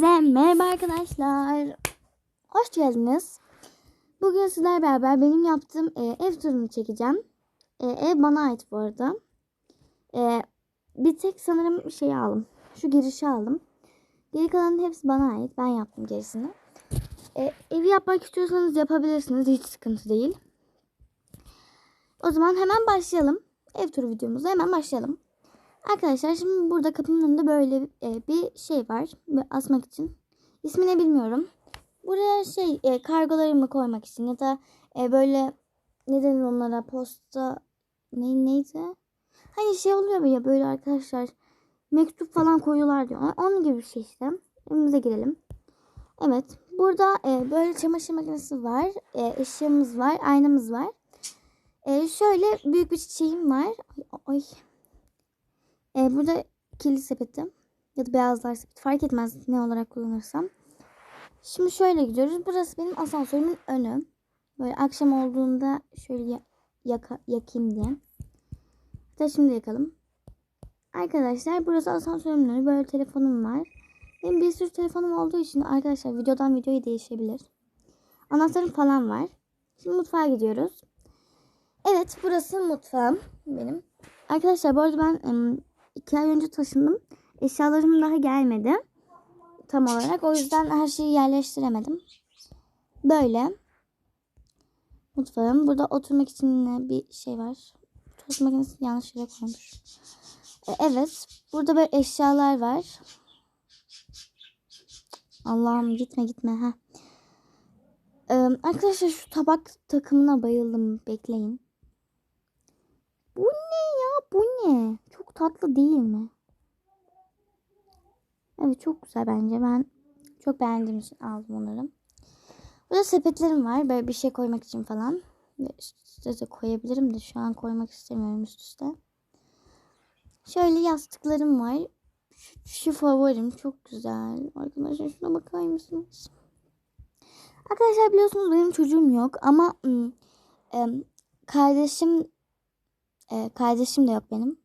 Hepinize merhaba arkadaşlar. Hoş geldiniz. Bugün sizler beraber benim yaptığım e, ev turunu çekeceğim. E, ev bana ait bu arada. E, bir tek sanırım şeyi aldım. Şu girişi aldım. Geri kalanın hepsi bana ait. Ben yaptım gerisini. E, evi yapmak istiyorsanız yapabilirsiniz. Hiç sıkıntı değil. O zaman hemen başlayalım. Ev turu videomuza hemen başlayalım. Arkadaşlar şimdi burada kapının önünde böyle e, bir şey var. Asmak için. İsmini bilmiyorum. Buraya şey e, kargolarımı koymak için ya da e, böyle ne denir onlara posta ne neydi? Hani şey oluyor ya böyle arkadaşlar mektup falan koyuyorlar diyor. Onun gibi bir şey işte. Evimize girelim. Evet. Burada e, böyle çamaşır makinesi var. E, ışığımız var. Aynamız var. E, şöyle büyük bir çiçeğim var. Ay, ay. E, burada kirli sepeti ya da beyazlar sepeti fark etmez ne olarak kullanırsam. Şimdi şöyle gidiyoruz. Burası benim asansörümün önü. Böyle akşam olduğunda şöyle ya- yaka, yakayım diye. Hatta şimdi yakalım. Arkadaşlar burası asansörümün önü. Böyle telefonum var. Benim bir sürü telefonum olduğu için arkadaşlar videodan videoya değişebilir. Anahtarım falan var. Şimdi mutfağa gidiyoruz. Evet burası mutfağım benim. Arkadaşlar bu arada ben iki ay önce taşındım. Eşyalarım daha gelmedi. Tam olarak. O yüzden her şeyi yerleştiremedim. Böyle. Mutfağım. Burada oturmak için bir şey var. Tost makinesi yanlış yere koymuş. E, evet. Burada böyle eşyalar var. Allah'ım gitme gitme. ha. arkadaşlar şu tabak takımına bayıldım. Bekleyin. Bu ne? Bu ne? Çok tatlı değil mi? Evet çok güzel bence. Ben çok beğendiğim için aldım onları. Burada sepetlerim var. Böyle bir şey koymak için falan. Üst üste de koyabilirim de şu an koymak istemiyorum üst üste. Şöyle yastıklarım var. Şu, şu favorim çok güzel. Arkadaşlar şuna bakar mısınız? Arkadaşlar biliyorsunuz benim çocuğum yok ama ım, em, kardeşim e, kardeşim de yok benim.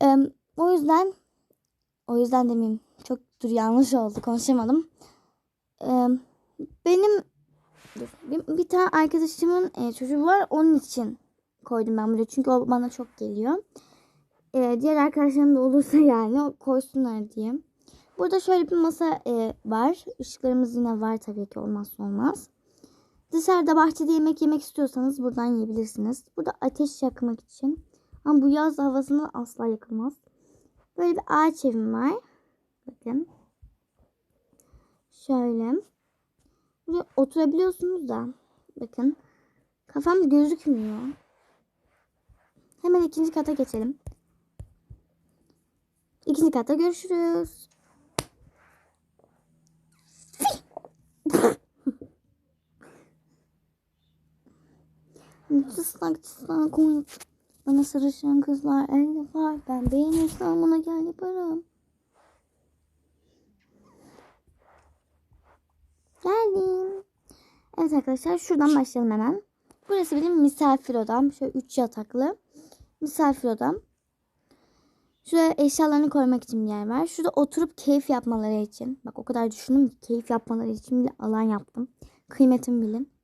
Em, o yüzden o yüzden demeyeyim. Çok dur yanlış oldu. Konuşamadım. Ee, benim bir, bir tane arkadaşımın e, çocuğu var. Onun için koydum ben buraya. Çünkü o bana çok geliyor. Ee, diğer arkadaşlarım da olursa yani koysunlar diye. Burada şöyle bir masa e, var. Işıklarımız yine var tabii ki olmazsa olmaz. Dışarıda bahçede yemek yemek istiyorsanız buradan yiyebilirsiniz. Burada ateş yakmak için. Ama bu yaz havasında asla yakılmaz. Böyle bir ağaç evim var. Bakın. Şöyle. Buraya oturabiliyorsunuz da. Bakın. Kafam gözükmüyor. Hemen ikinci kata geçelim. İkinci kata görüşürüz. Çıslak çıslak uyut. Bana sarışın kızlar el yapar. Ben beğenirsem ona gel yaparım. Geldim. Evet arkadaşlar şuradan başlayalım hemen. Burası benim misafir odam. Şöyle 3 yataklı. Misafir odam. Şurada eşyalarını koymak için bir yer var. Şurada oturup keyif yapmaları için. Bak o kadar düşündüm ki keyif yapmaları için bile alan yaptım. Kıymetimi bilin.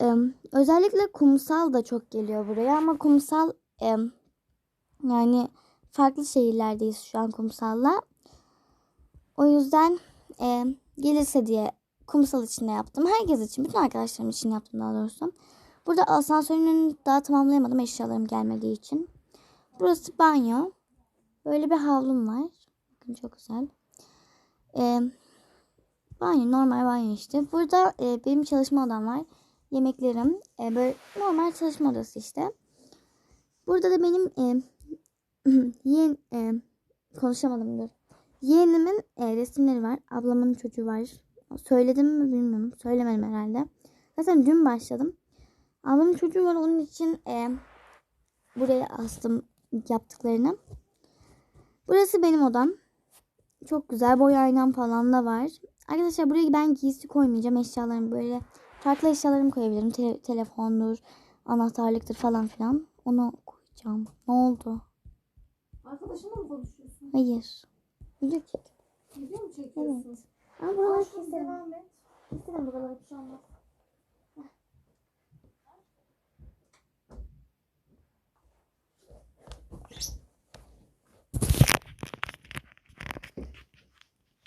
Ee, özellikle kumsal da çok geliyor buraya ama kumsal yani farklı şehirlerdeyiz şu an kumsalla. O yüzden gelirse diye kumsal içinde yaptım. Herkes için, bütün arkadaşlarım için yaptım daha doğrusu. Burada asansörün daha tamamlayamadım eşyalarım gelmediği için. Burası banyo. Böyle bir havlum var. Bakın çok güzel. E, banyo, normal banyo işte. Burada e, benim çalışma odam var yemeklerim. E, böyle normal çalışma odası işte. Burada da benim e, yeğen e, konuşamadım dur. Yeğenimin e, resimleri var. Ablamın çocuğu var. Söyledim mi bilmiyorum. Söylemedim herhalde. Zaten dün başladım. Ablamın çocuğu var. Onun için e, buraya astım yaptıklarını. Burası benim odam. Çok güzel. Boy aynam falan da var. Arkadaşlar buraya ben giysi koymayacağım. Eşyalarımı böyle farklı eşyalarımı koyabilirim. Te- telefondur, anahtarlıktır falan filan. Onu koyacağım. Ne oldu? Arkadaşınla mı konuşuyorsun? Hayır. Video çek. Video mu çekiyorsun? Ama buralar keselim. devam et. Keselim buraları bir şey olmaz.